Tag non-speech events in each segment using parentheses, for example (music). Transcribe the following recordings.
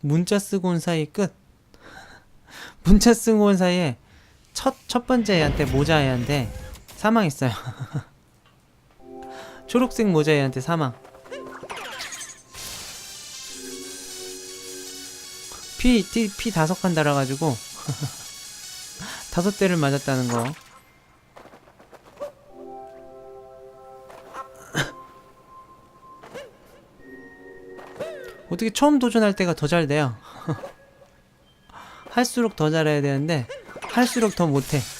문자 쓰고 온 사이 끝. (laughs) 문자 쓰고 온 사이에 첫, 첫 번째 애한테 모자 애한테 사망했어요. (laughs) 초록색 모자 애한테 사망. 피, 피, 피 다섯 칸 달아가지고 (laughs) 다섯 대를 맞았다는 거. 어떻게 처음 도전할 때가 더 잘 돼요? (laughs) 할수록 더 잘해야 되는데 할수록 더 못해. (laughs)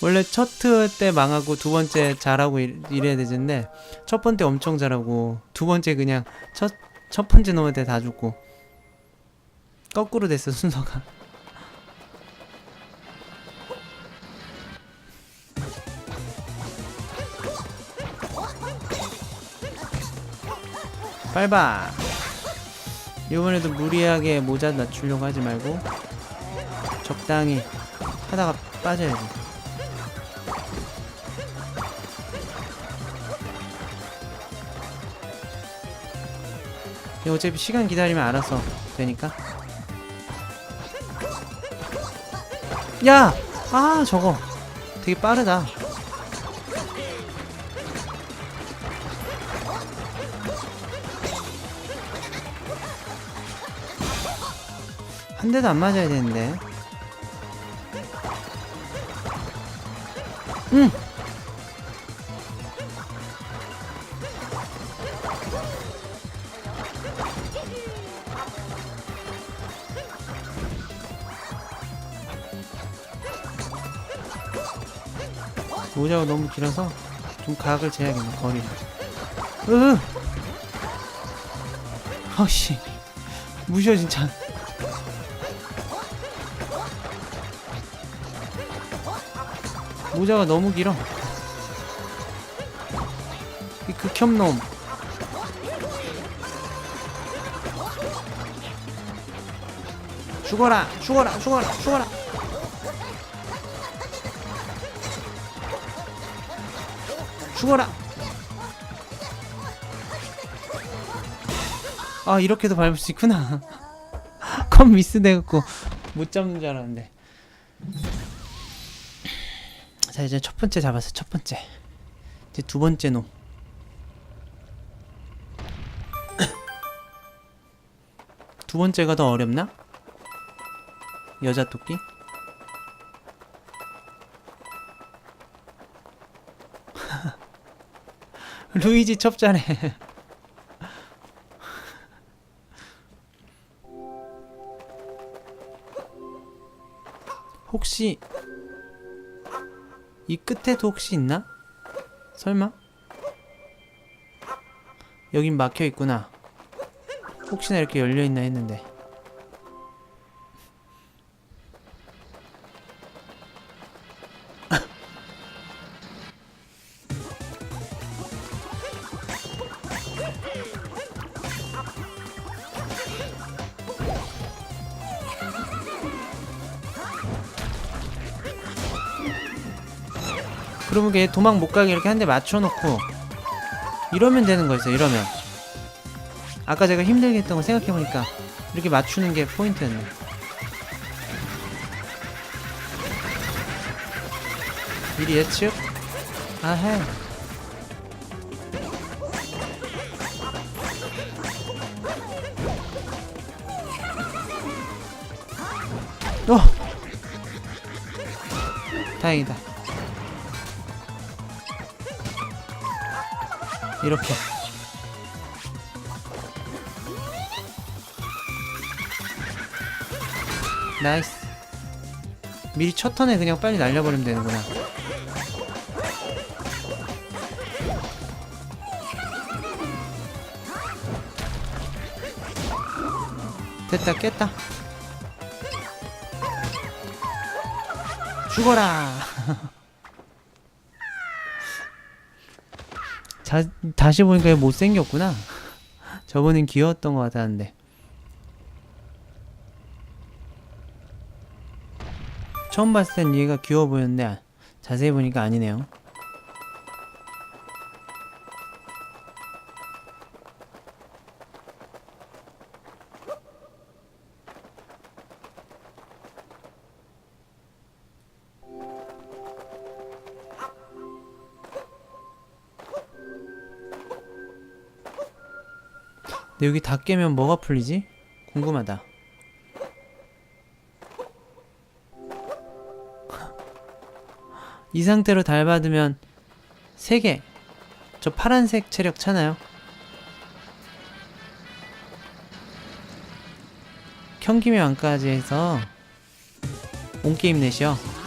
원래 첫트때 망하고 두 번째 잘하고 이- 이래야 되는데 첫 번째 엄청 잘하고 두 번째 그냥 첫, 첫 번째 놈한테 다 죽고 거꾸로 됐어 순서가. 빨바. 이번에도 무리하게 모자 낮추려고 하지 말고 적당히 하다가 빠져야지. 어차피 시간 기다리면 알아서 되니까. 야! 아 저거. 되게 빠르다 한 대도 안 맞아야 되는데. 응. 모자가 너무 길어서 좀 각을 재야겠네 거리를. 으. 아씨 무시어 진짜. 모자가 너무 길어. 이 극혐놈. 죽어라, 죽어라, 죽어라, 죽어라. 죽어라. 아 이렇게도 밟을 수 있구나. (laughs) 컴 미스 돼갖고 못 잡는 줄 알았는데. 자 이제 첫 번째 잡았어 첫 번째 이제 두 번째 놈 (coughs) 두 번째가 더 어렵나? 여자 토끼? (laughs) 루이지 첩자네 (laughs) 혹시 이 끝에도 혹시 있나? 설마? 여긴 막혀 있구나. 혹시나 이렇게 열려 있나 했는데. 걔 도망 못 가게 이렇게 한 대 맞춰놓고 이러면 되는 거였어요. 이러면 아까 제가 힘들게 했던 거 생각해보니까 이렇게 맞추는 게 포인트였네. 미리 예측? 아해. 어! 다행이다. 이렇게. 나이스. 미리 첫 턴에 그냥 빨리 날려버리면 되는구나. 됐다 깼다. 죽어라 (laughs) 자, 다시 보니까 얘 못생겼구나. 저번엔 귀여웠던 것 같았는데. 처음 봤을 땐 얘가 귀여워 보였는데 아- 자세히 보니까 아니네요. 근데 여기 다 깨면 뭐가 풀리지? 궁금하다. 이 상태로 달 받으면 3개. 저 파란색 체력 차나요? 경기의 왕까지 해서 온게임 넷이요.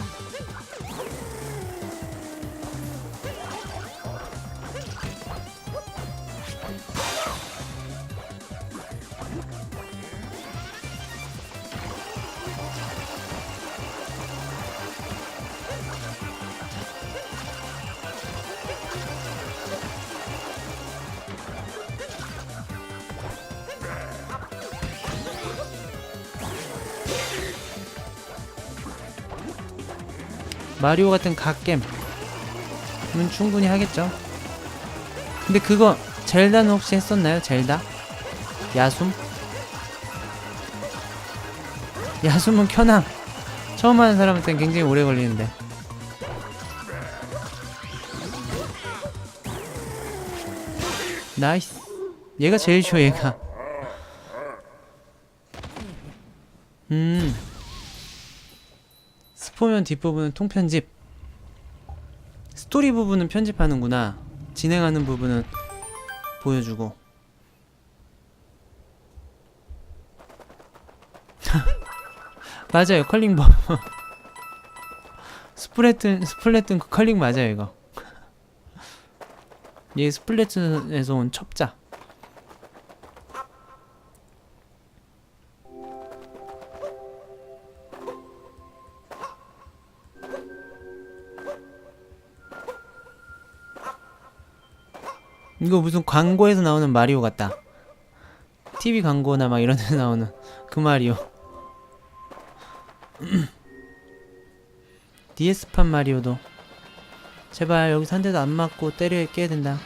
마리오 같은 갓겜은 충분히 하겠죠. 근데 그거 젤다는 혹시 했었나요? 젤다? 야숨? 야숨은 켜낭. 처음 하는 사람한테는 굉장히 오래 걸리는데. 나이스. 얘가 제일 쉬워, 얘가. 음. 스포면 뒷부분은 통편집. 스토리 부분은 편집하는구나. 진행하는 부분은 보여주고. (laughs) 맞아요 컬링법 (laughs) 스플래툰 스플래툰 그 컬링 맞아요 이거. (laughs) 얘 스플래툰에서 온 첩자 이거 무슨 광고에서 나오는 마리오 같다. TV 광고나 막 이런 데 나오는 그 마리오. (clears throat) DS판 마리오도 제발 여기서 한 대도 안 맞고 때려 깨야 된다.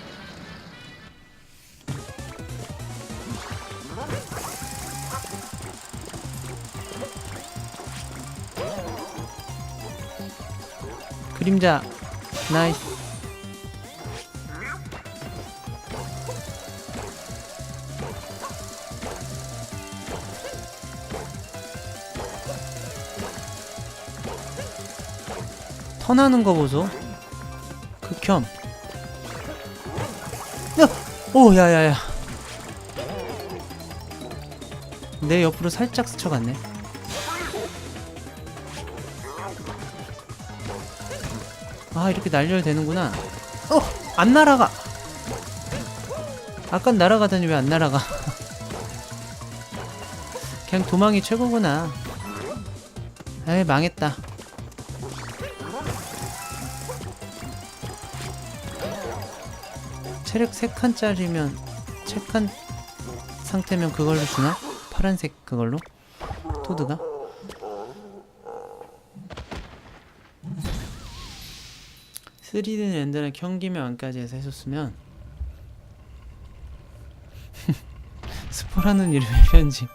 그림자 나이스 턴하는 거 보소. 극혐. 야! 오, 야야야. 내 옆으로 살짝 스쳐갔네. 아, 이렇게 날려야 되는구나. 어! 안 날아가! 아깐 날아가더니 왜 안 날아가? (laughs) 그냥 도망이 최고구나. 에이, 망했다. 체력 3칸짜리면 체칸 상태면 그걸로 주나? 파란색 그걸로? 토드가? 스리드 랜드는 경기면 안까지 해서 해줬으면 (laughs) 스포라는 이름의 편집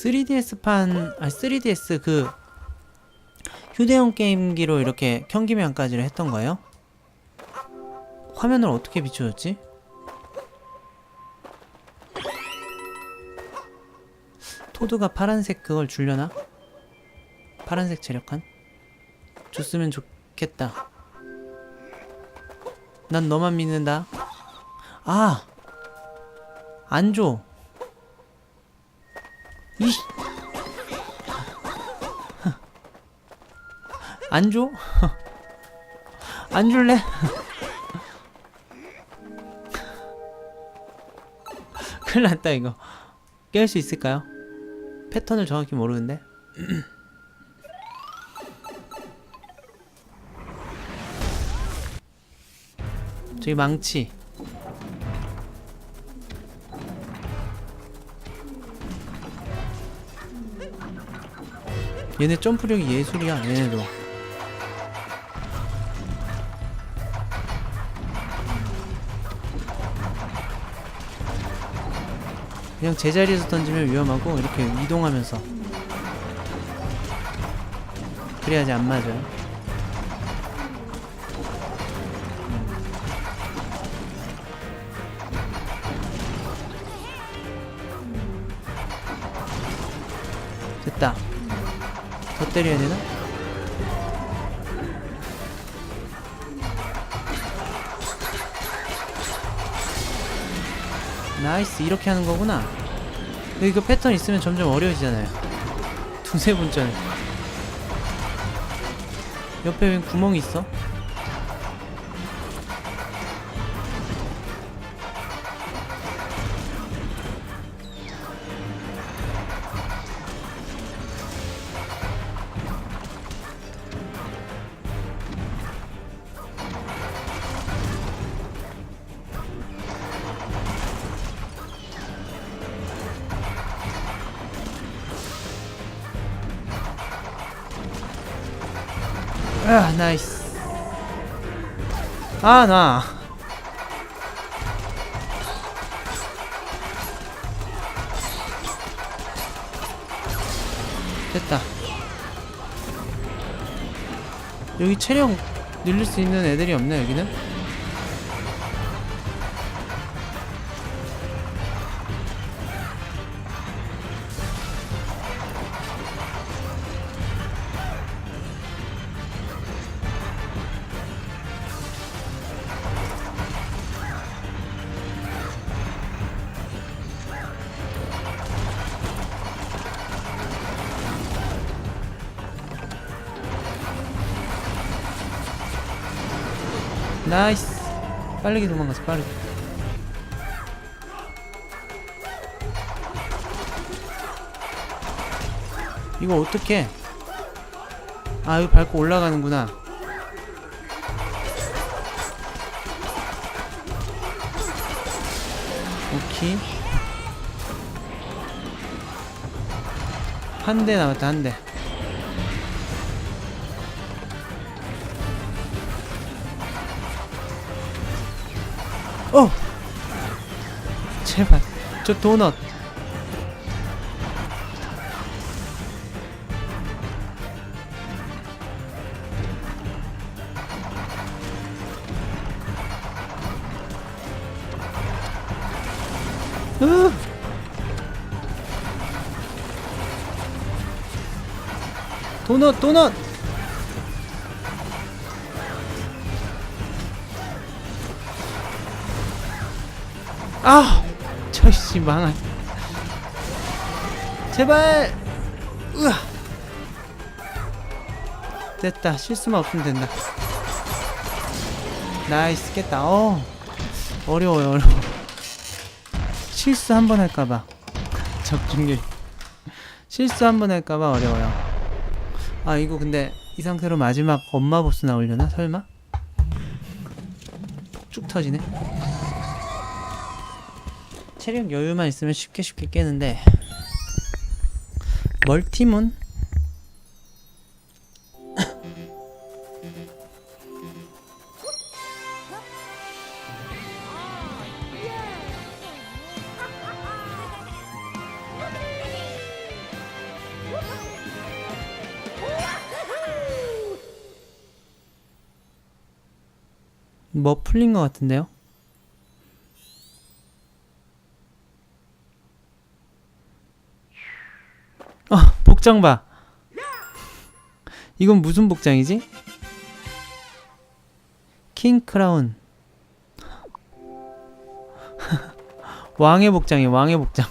3DS판, 아 3DS 그 휴대용 게임기로 이렇게 경기면까지를 했던 거예요? 화면을 어떻게 비춰줬지? 토드가 파란색 그걸 줄려나? 파란색 체력한? 줬으면 좋겠다. 난 너만 믿는다. 아! 안 줘. 이씨. 안 줘? 안 줄래? 큰일 났다 이거 깰 수 있을까요? 패턴을 정확히 모르는데 저기 망치 얘네 점프력이 예술이야 얘네도. 그냥 제자리에서 던지면 위험하고 이렇게 이동하면서. 그래야지 안 맞아요. 더 때려야 되나? 나이스 이렇게 하는 거구나. 이거 패턴 있으면 점점 어려워지잖아요. 두세 번 전에. 옆에 웬 구멍이 있어? 아 나이스. 아나. 됐다. 여기 체력 늘릴 수 있는 애들이 없네 여기는 나이스. 빠르게 도망갔어 빠르게. 이거 어떻게 아 이거 밟고 올라가는구나. 오케이. 한 대 남았다 한대 어! 제발 저 도넛 으! 도넛 도넛 아! 저씨 망한 제발! 으아! 됐다 실수만 없으면 된다 나이스 깼다 어 어려워요 어려워 실수 한 번 할까봐 적중률 실수 한 번 할까봐 어려워요 아 이거 근데 이 상태로 마지막 엄마 보스 나오려나 설마? 쭉 터지네 체력 여유만 있으면 쉽게 쉽게 깨는데 멀티문? 뭐 풀린 것 같은데요? 아 복장 봐. 이건 무슨 복장이지? 킹 크라운. (laughs) 왕의 복장이 왕의 복장